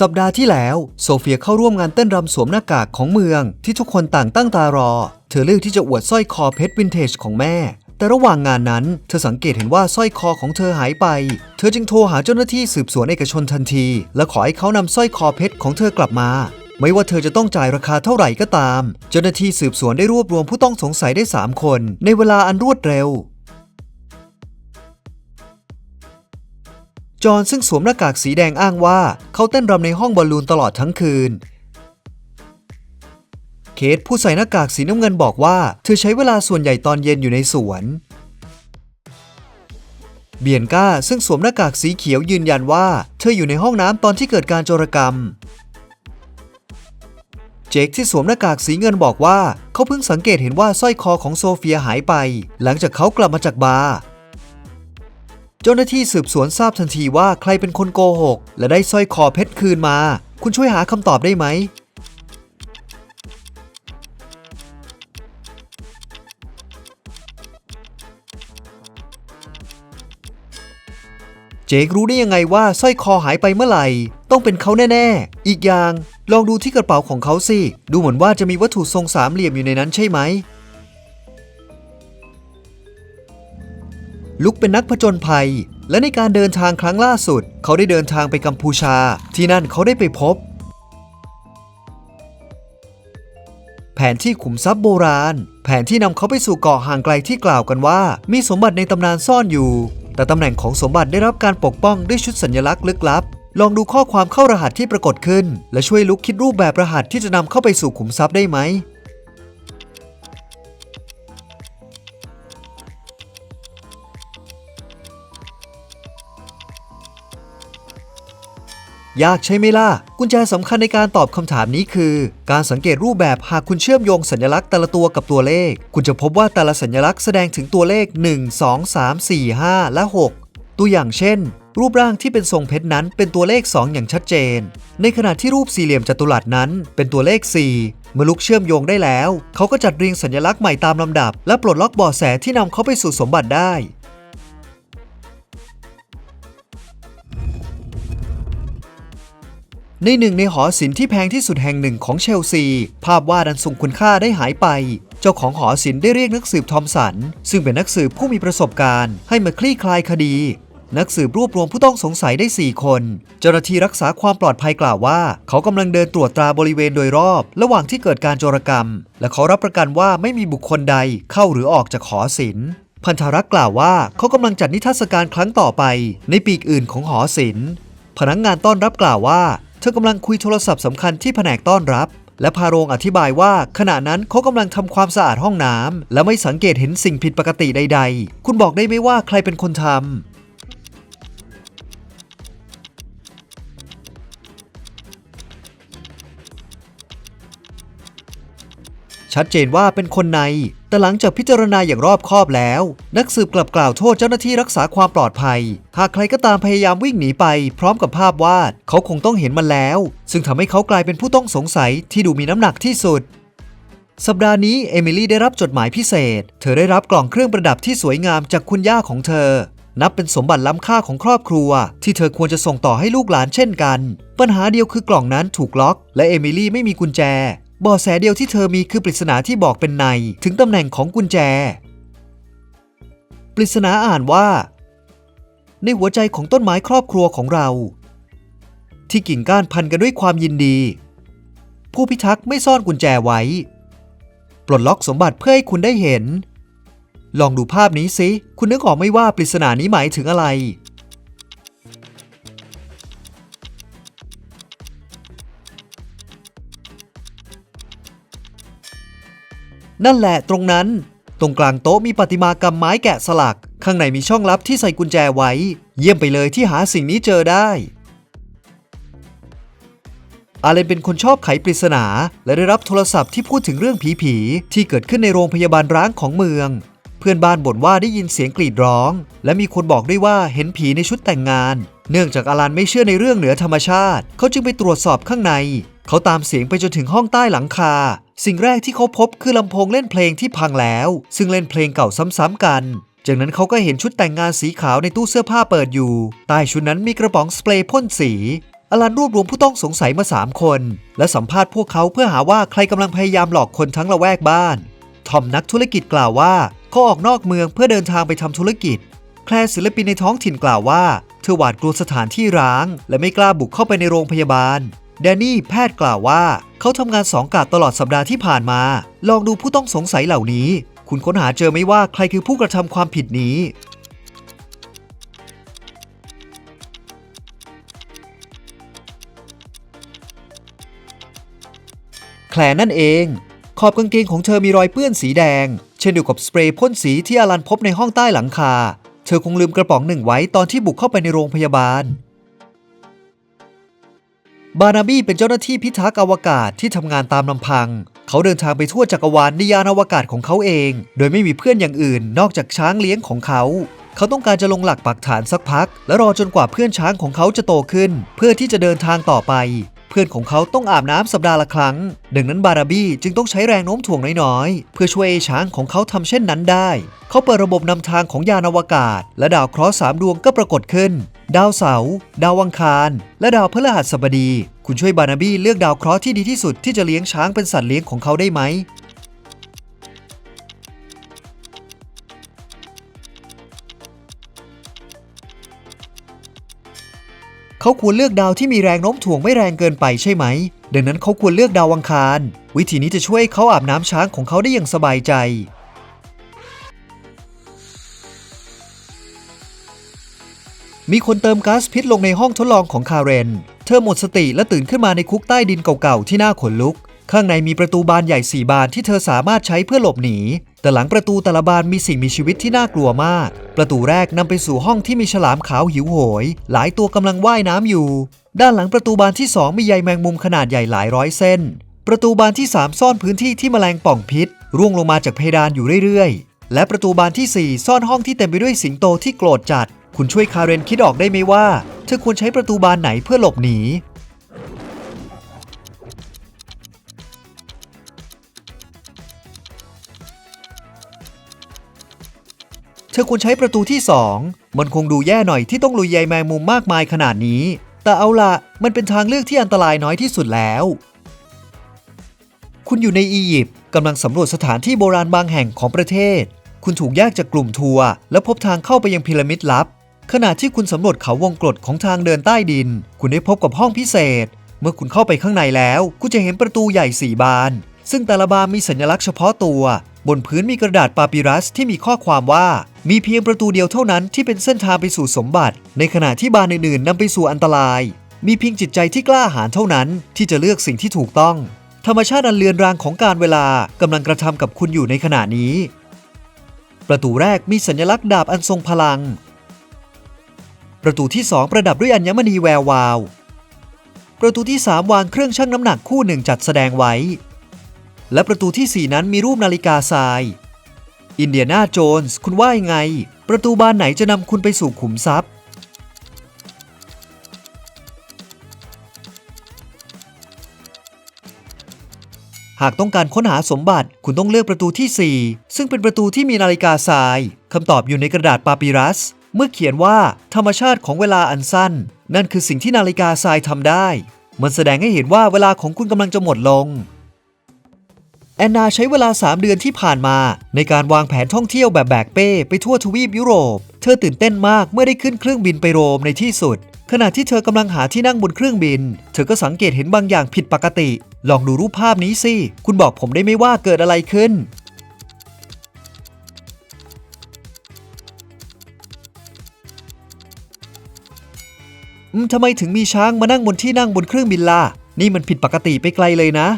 สัปดาห์ที่แล้ว โซเฟียเข้าร่วมงานเต้นรำสวมหน้ากากของเมือง ที่ทุกคนต่างตั้งตารอ เธอเลือกที่จะอวดสร้อยคอเพชรวินเทจของแม่ แต่ระหว่างงานนั้น เธอสังเกตเห็นว่าสร้อยคอของเธอหายไป เธอจึงโทรหาเจ้าหน้าที่สืบสวนเอกชนทันที และขอให้เขานำสร้อยคอเพชรของเธอกลับมา ไม่ว่าเธอจะต้องจ่ายราคาเท่าไหร่ก็ตาม เจ้าหน้าที่สืบสวนได้รวบรวมผู้ต้องสงสัยได้ 3 คน ในเวลาอันรวดเร็ว จอห์นซึ่งสวมหน้ากากสีแดงอ้างว่าเขาเต้นรำในห้องบอลลูนตลอดทั้งคืน เคทผู้ใส่หน้ากากสีน้ำเงินบอกว่า เธอใช้เวลาส่วนใหญ่ตอนเย็นอยู่ในสวน เบียนก้าซึ่งสวมหน้ากากสีเขียวยืนยันว่า เธออยู่ในห้องน้ำตอนที่เกิดการโจรกรรม เจคที่สวมหน้ากากสีเงินบอกว่า เขาเพิ่งสังเกตเห็นว่าสร้อยคอของโซเฟียหายไป หลังจากเขากลับมาจากบาร์ เจ้าหน้าที่สืบสวนทราบทันทีว่าใครเป็นคนโกหก และได้สร้อยคอเพชรคืนมา คุณช่วยหาคำตอบได้ไหม เจครู้ได้ยังไงว่าสร้อยคอหายไปเมื่อไหร่ ต้องเป็นเขาแน่ ๆ อีกอย่าง ลองดูที่กระเป๋าของเขาสิ ดูเหมือนว่าจะมีวัตถุทรงสามเหลี่ยมอยู่ในนั้นใช่ไหม ลุกเป็นนักผจญภัย และในการเดินทางครั้งล่าสุด เขาได้เดินทางไปกัมพูชา ที่นั่นเขาได้ไปพบ แผนที่ขุมทรัพย์โบราณ แผนที่นำเขาไปสู่เกาะห่างไกลที่กล่าวกันว่า มีสมบัติในตำนานซ่อนอยู่ แต่ตำแหน่งของสมบัติได้รับการปกป้องด้วยชุดสัญลักษณ์ลึกลับ ลองดูข้อความเข้ารหัสที่ปรากฏขึ้น และช่วยลุกคิดรูปแบบรหัสที่จะนำเข้าไปสู่ขุมทรัพย์ได้ไหม ยากใช่ไหมล่ะ กุญแจสำคัญในการตอบคำถามนี้คือ การสังเกตรูปแบบหากคุณเชื่อมโยงสัญลักษณ์แต่ละตัวกับตัวเลข คุณจะพบว่าแต่ละสัญลักษณ์แสดงถึงตัวเลข 1 2 3 4 5 และ 6 ตัวอย่างเช่น รูปร่างที่เป็นทรงเพชรนั้นเป็นตัวเลข 2 อย่างชัดเจน ในขณะที่รูปสี่เหลี่ยมจัตุรัสนั้น เป็นตัวเลข 4เมื่อลุกเชื่อมโยงได้แล้ว เขาก็จัดเรียงสัญลักษณ์ใหม่ตามลำดับ และปลดล็อกบาะแสที่นำเขาไปสู่สมบัติได้ ในหนึ่งในหอศิลป์ที่แพงที่สุดแห่งหนึ่งของเชลซี ภาพวาดอันทรงคุณค่าได้หายไป เจ้าของหอศิลป์ได้เรียกนักสืบทอมสัน ซึ่งเป็นนักสืบผู้มีประสบการณ์ ให้มาคลี่คลายคดี นักสืบรวบรวมผู้ต้องสงสัยได้ 4 คน เจ้าหน้าที่รักษาความปลอดภัยกล่าวว่า เขากำลังเดินตรวจตราบริเวณโดยรอบ ระหว่างที่เกิดการโจรกรรม และเขารับประกันว่าไม่มีบุคคลใดเข้าหรือออกจากหอศิลป์พันธรักษ์กล่าวว่าเขากำลังจัดนิทรรศการครั้งต่อไป ในปีกอื่นของหอศิลป์พนักงงานต้อนรับกล่าวว่า ธอกำลังคุยโทรศัพท์สำคัญที่แผนกต้อนรับ และพาโรงอธิบายว่าขณะนั้นเขากำลังทำความสะอาดห้องน้ำและไม่สังเกตเห็นสิ่งผิดปกติใด ๆ คุณบอกได้ไหมว่าใครเป็นคนทำชัดเจนว่าเป็นคนใน แต่หลังจากพิจารณาอย่างรอบคอบแล้ว นักสืบกลับกล่าวโทษเจ้าหน้าที่รักษาความปลอดภัย หากใครก็ตามพยายามวิ่งหนีไป พร้อมกับภาพวาด เขาคงต้องเห็นมันแล้ว ซึ่งทำให้เขากลายเป็นผู้ต้องสงสัยที่ดูมีน้ำหนักที่สุดสัปดาห์นี้เอมิลี่ได้รับจดหมายพิเศษ เธอได้รับกล่องเครื่องประดับที่สวยงามจากคุณย่าของเธอ นับเป็นสมบัติล้ำค่าของครอบครัว ที่เธอควรจะส่งต่อให้ลูกหลานเช่นกัน ปัญหาเดียวคือกล่องนั้นถูกล็อก และเอมิลี่ไม่มีกุญแจ บาะแสเดียวที่เธอมีคือปริศนาที่บอกเป็นในถึงตำแหน่งของกุญแจ ปริศนาอ่านว่า ในหัวใจของต้นไม้ครอบครัวของเรา ที่กิ่งก้านพันกันด้วยความยินดี ผู้พิทักษ์ไม่ซ่อนกุญแจไว้ ปลดล็อกสมบัติเพื่อให้คุณได้เห็น ลองดูภาพนี้สิ คุณนึกออกไหม่ว่าปริศนานี้หมายถึงอะไร นั่นแหละตรงนั้น ตรงกลางโต๊ะมีประติมากรรมไม้แกะสลัก ข้างในมีช่องลับที่ใส่กุญแจไว้ เยี่ยมไปเลยที่หาสิ่งนี้เจอได้ อาเลนเป็นคนชอบไขปริศนา และได้รับโทรศัพท์ที่พูดถึงเรื่องผีๆที่เกิดขึ้นในโรงพยาบาลร้างของเมือง เพื่อนบ้านบ่นว่าได้ยินเสียงกรีดร้อง และมีคนบอกด้วยว่าเห็นผีในชุดแต่งงาน เนื่องจากอาลันไม่เชื่อในเรื่องเหนือธรรมชาติ เขาจึงไปตรวจสอบข้างใน เขาตามเสียงไปจนถึงห้องใต้หลังคา สิ่งแรกที่เขาพบคือลำโพงเล่นเพลงที่พังแล้ว ซึ่งเล่นเพลงเก่าซ้ำๆกัน จากนั้นเขาก็เห็นชุดแต่งงานสีขาวในตู้เสื้อผ้าเปิดอยู่ ใต้ชุดนั้นมีกระป๋องสเปรย์พ่นสีอลันรวบรวมผู้ต้องสงสัยมา 3 คน และสัมภาษณ์พวกเขาเพื่อหาว่าใครกำลังพยายามหลอกคนทั้งละแวกบ้าน ทอมนักธุรกิจกล่าวว่าเขาออกนอกเมืองเพื่อเดินทางไปทำธุรกิจ แคลร์ศิลปินในท้องถิ่นกล่าวว่า เธอหวาดกลัวสถานที่ร้าง และไม่กล้าบุกเข้าไปในโรงพยาบาล แดนนี่แพทย์กล่าวว่า เขาทำงานสองกะตลอดสัปดาห์ที่ผ่านมา ลองดูผู้ต้องสงสัยเหล่านี้ คุณค้นหาเจอไหมว่าใครคือผู้กระทำความผิดนี้ แคลนั่นเอง ขอบกางเกงของเธอมีรอยเปื้อนสีแดง เช่นเดียวกับสเปรย์พ่นสีที่อลันพบในห้องใต้หลังคา เธอคงลืมกระป๋องหนึ่งไว้ตอนที่บุกเข้าไปในโรงพยาบาล บานาบี้เป็นเจ้าหน้าที่พิทักษ์อวกาศที่ทำงานตามลำพัง เขาเดินทางไปทั่วจักรวาลในยานอวกาศของเขาเอง โดยไม่มีเพื่อนอย่างอื่น นอกจากช้างเลี้ยงของเขา เขาต้องการจะลงหลักปักฐานสักพัก และรอจนกว่าเพื่อนช้างของเขาจะโตขึ้น เพื่อที่จะเดินทางต่อไป พื่อนของเขาต้องอาบน้ำสัปดาห์ละครั้ง ดังนั้นบาราบี้จึงต้องใช้แรงโน้มถ่วงน้อยๆ เพื่อช่วยไอ้ช้างของเขาทำเช่นนั้นได้ เขาเปิดระบบนำทางของยานอวกาศ และดาวเคราะห์สามดวงก็ปรากฏขึ้น ดาวเสาร์ดาววังคาร และดาวพฤหัสบดี คุณช่วยบานาบี้เลือกดาวเคราะห์ที่ดีที่สุดที่จะเลี้ยงช้างเป็นสัตว์เลี้ยงของเขาได้ไหม เขาควรเลือกดาวที่มีแรงโน้มถ่วงไม่แรงเกินไปใช่ไหม ดังนั้นเขาควรเลือกดาวอังคาร วิธีนี้จะช่วยเขาอาบน้ำช้างของเขาได้อย่างสบายใจ มีคนเติมก๊าซพิษลงในห้องทดลองของคาเรน เธอหมดสติและตื่นขึ้นมาในคุกใต้ดินเก่าๆที่น่าขนลุก ข้างในมีประตูบานใหญ่สี่บานที่เธอสามารถใช้เพื่อหลบหนี แต่หลังประตูแต่ละบานมีสิ่งมีชีวิตที่น่ากลัวมาก ประตูแรกนำไปสู่ห้องที่มีฉลามขาวหิวโหย หลายตัวกำลังว่ายน้ำอยู่ ด้านหลังประตูบานที่สองมีใยแมงมุมขนาดใหญ่หลายร้อยเส้น ประตูบานที่สามซ่อนพื้นที่ที่แมลงป่องพิษ ร่วงลงมาจากเพดานอยู่เรื่อยๆ และประตูบานที่สี่ซ่อนห้องที่เต็มไปด้วยสิงโตที่โกรธจัด คุณช่วยคาเรนคิดออกได้ไหมว่า เธอควรใช้ประตูบานไหนเพื่อหลบหนี ธอควรใช้ประตูที่ 2 มันคงดูแย่หน่อยที่ต้องลุยใยแมงมุมมากมายขนาดนี้ แต่เอาละมันเป็นทางเลือกที่อันตรายน้อยที่สุดแล้ว คุณอยู่ในอียิปต์กำลังสำรวจสถานที่โบราณบางแห่งของประเทศ คุณถูกแยกจากกลุ่มทัวร์และพบทางเข้าไปยังพีระมิดลับ ขณะที่คุณสำรวจเขาวงกฏของทางเดินใต้ดิน คุณได้พบกับห้องพิเศษ เมื่อคุณเข้าไปข้างในแล้ว คุณจะเห็นประตูใหญ่สี่บาน ซึ่งแต่ละบานมีสัญลักษณ์เฉพาะตัว บนพื้นมีกระดาษปาปิรัสที่มีข้อความว่า มีเพียงประตูเดียวเท่านั้นที่เป็นเส้นทางไปสู่สมบัติ ในขณะที่บานอื่นๆนำไปสู่อันตราย มีเพียงจิตใจที่กล้าหาญเท่านั้น ที่จะเลือกสิ่งที่ถูกต้อง ธรรมชาติอันเลือนรางของการเวลากำลังกระทำกับคุณอยู่ในขณะนี้ ประตูแรกมีสัญลักษณ์ดาบอันทรงพลัง ประตูที่2ประดับด้วยอัญมณีแวววาว ประตูที่3วางเครื่องชั่งน้ำหนักคู่หนึ่งจัดแสดงไว้ และประตูทีสี่ 4 นั้นมีรูปนาฬิกาทราย อินเดียนาโจนส์คุณว่ายังไง ประตูบานไหนจะนำคุณไปสู่ขุมทรัพย์ หากต้องการค้นหาสมบัติคุณต้องเลือกประตูที่ 4 ซึ่งเป็นประตูที่มีนาฬิกาทรายคำตอบอยู่ในกระดาษปาปิรัส เมื่อเขียนว่า ธรรมชาติของเวลาอันสั้น นั่นคือสิ่งที่นาฬิกาทรายทำได้ มันแสดงให้เห็นว่าเวลาของคุณกำลังจะหมดลง แอนนาใช้เวลา 3 เดือนที่ผ่านมา ในการวางแผนท่องเที่ยวแบบแบกเป้ไปทั่วทวีปยุโรป เธอตื่นเต้นมากเมื่อได้ขึ้นเครื่องบินไปโรมในที่สุด ขณะที่เธอกำลังหาที่นั่งบนเครื่องบิน เธอก็สังเกตเห็นบางอย่างผิดปกติ ลองดูรูปภาพนี้สิ คุณบอกผมได้ไหมว่าเกิดอะไรขึ้น ทำไมถึงมีช้างมานั่งบนที่นั่งบนเครื่องบินล่ะ นี่มันผิดปกติไปไกลเลยนะ